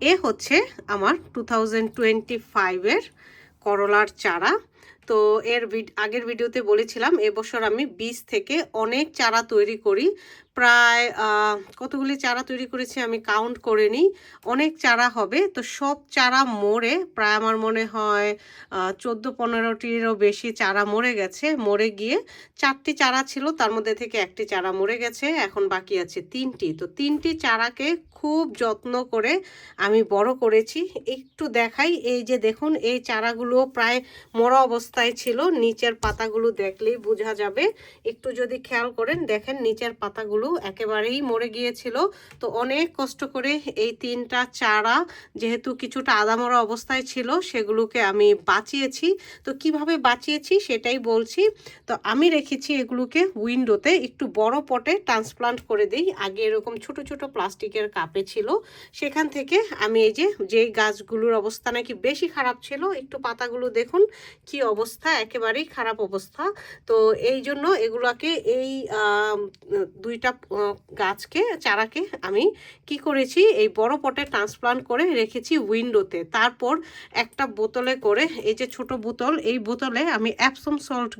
এ হচ্ছে আমার two thousand twenty ফাইভের করলার চারা। তো এর আগের ভিডিওতে বলেছিলাম, এবছর আমি বীজ থেকে অনেক চারা তৈরি করি। প্রায় কতগুলি চারা তৈরি করেছি আমি কাউন্ট করে নিই। অনেক চারা হবে, তো সব চারা মরে, প্রায় আমার মনে হয় চোদ্দ পনেরোটিরও বেশি চারা মরে গেছে। মরে গিয়ে চারটি চারা ছিল, তার মধ্যে থেকে একটি চারা মরে গেছে, এখন বাকি আছে তিনটি। তো তিনটি চারাকে খুব যত্ন করে আমি বড় করেছি। একটু দেখাই, এই যে দেখুন, এই চারাগুলো প্রায় মরা অবস্থায় ছিল, নিচের পাতাগুলো দেখলেই বোঝা যাবে। একটু যদি খেয়াল করেন, দেখেন নিচের পাতাগুলো একেবারেই মরে গিয়েছিল। তো অনেক কষ্ট করে এই তিনটা চারা, যেহেতু কিছুটা আদামরা অবস্থায় ছিল, সেগুলোকে আমি বাঁচিয়েছি। তো কীভাবে বাঁচিয়েছি সেটাই বলছি। তো আমি রেখেছি এগুলোকে উইন্ডোতে একটু বড় পটে ট্রান্সপ্লান্ট করে দিই। আগে এরকম ছোট ছোট প্লাস্টিকের কাপে ছিল। সেখান থেকে আমি এই যে, যেই গাছগুলোর অবস্থা নাকি বেশি খারাপ ছিল, একটু পাতাগুলো দেখুন কি অবস্থা একেবারেই খারাপ অবস্থা। তো এই জন্য এগুলোকে এই দুইটা গাছকে, চারাকে আমি কি করেছি, এই বড় পটে ট্রান্সপ্লান্ট করে রেখেছি উইন্ডোতে। তারপর একটা বোতলে করে, এই যে ছোট বোতল, এই বোতলে আমি অ্যাপসম সল্ট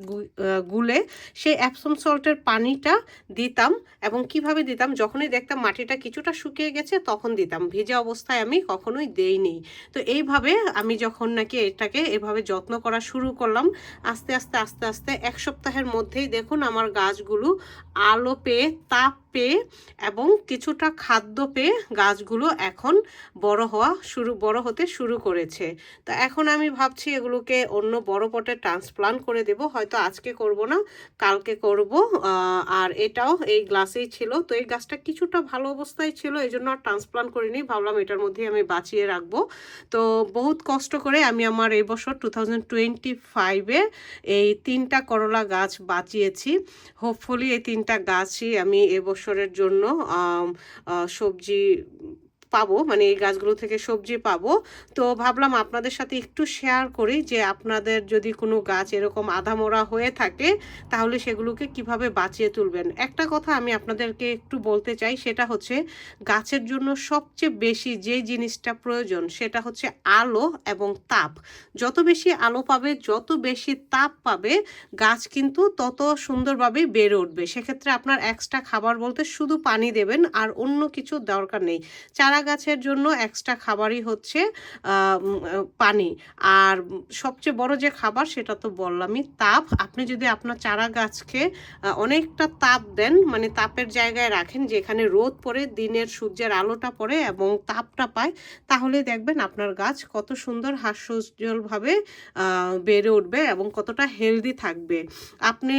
গুলে সেই অ্যাপসম সল্টের পানিটা দিতাম এবং কীভাবে দিতাম, যখনই দেখতাম মাটিটা কিছুটা শুকিয়ে গেছে তখন দিতাম। ভিজে অবস্থায় আমি কখনোই দেইনি। তো এইভাবে আমি যখন নাকি এটাকে এভাবে যত্ন করা শুরু করলাম আস্তে আস্তে আস্তে আস্তে এক সপ্তাহের মধ্যেই দেখুন আমার গাছগুলো আলো পেয়ে তাপ পেয়ে এবং কিছুটা খাদ্য পেয়ে গাছগুলো এখন বড় হওয়া শুরু, বড় হতে শুরু করেছে। তো এখন আমি ভাবছি এগুলোকে অন্য বড় পটে ট্রান্সপ্লান্ট করে দেব। হয়তো আজকে করব না, কালকে করব আর এটাও এই গ্লাসেই ছিল। তো এই গাছটা কিছুটা ভালো অবস্থায় ছিল এই জন্য আর ট্রান্সপ্লান্ট করিনি। ভাবলাম এটার মধ্যেই আমি বাঁচিয়ে রাখব। তো বহুত কষ্ট করে আমি আমার এই বছর টু থাউজেন্ড টোয়েন্টি ফাইভে এই তিনটা করলা গাছ বাঁচিয়েছি। হোপফুলি এই তিনটা গাছই আমি এবছরের জন্য সবজি পাবো মানে এই গাছগুলো থেকে সবজি পাবো। তো ভাবলাম আপনাদের সাথে একটু শেয়ার করি যে আপনাদের যদি কোনো গাছ এরকম আধামোড়া হয়ে থাকে, তাহলে সেগুলোকে কীভাবে বাঁচিয়ে তুলবেন? একটা কথা আমি আপনাদেরকে একটু বলতে চাই, সেটা হচ্ছে গাছের জন্য সবচেয়ে বেশি যে জিনিসটা প্রয়োজন, সেটা হচ্ছে আলো এবং তাপ। যত বেশি আলো পাবে, যত বেশি তাপ পাবে, গাছ কিন্তু তত সুন্দরভাবে বেড়ে উঠবে। সেক্ষেত্রে আপনার এক্সট্রা খাবার বলতে শুধু পানি দেবেন, আর অন্য কিছু দরকার নেই। চারা গাছের জন্য এক্সট্রা খাবারই হচ্ছে পানি। আর সবচেয়ে বড় যে খাবার সেটা তো বললামই, তাপ। আপনি যদি আপনার চারা গাছকে অনেকটা তাপ দেন মানে তাপের জায়গায় রাখেন যেখানে রোদ পড়ে, দিনের সূর্যের আলোটা পড়ে এবং তাপটা পায়, তাহলে দেখবেন আপনার গাছ কত সুন্দর হাস্যোজ্জ্বলভাবে বেড়ে উঠবে এবং কতটা হেলদি থাকবে। আপনি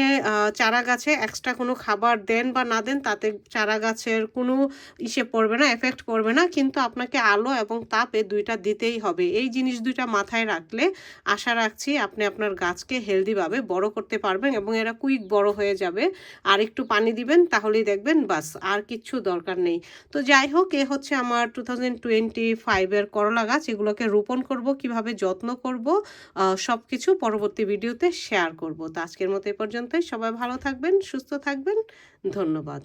চারা গাছে এক্সট্রা কোনো খাবার দেন বা না দেন, তাতে চারা গাছের কোনো ইসে পড়বে না এফেক্ট পড়বে না। কিন্তু আপনাকে আলো এবং তাপ এই দুইটা দিতেই হবে। এই জিনিস দুইটা মাথায় রাখলে আশা রাখছি আপনি আপনার গাছকে হেলদিভাবে বড় করতে পারবেন এবং এরা কুইক বড় হয়ে যাবে। আর একটু পানি দিবেন তাহলেই দেখবেন বাস আর কিচ্ছু দরকার নেই। তো যাই হোক, এ হচ্ছে আমার টু থাউজেন্ড টোয়েন্টি ফাইভের করলা গাছ। এগুলোকে রোপণ করব, কীভাবে যত্ন করব সব কিছু পরবর্তী ভিডিওতে শেয়ার করব। তো আজকের মতো এ পর্যন্তই। সবাই ভালো থাকবেন, সুস্থ থাকবেন। ধন্যবাদ।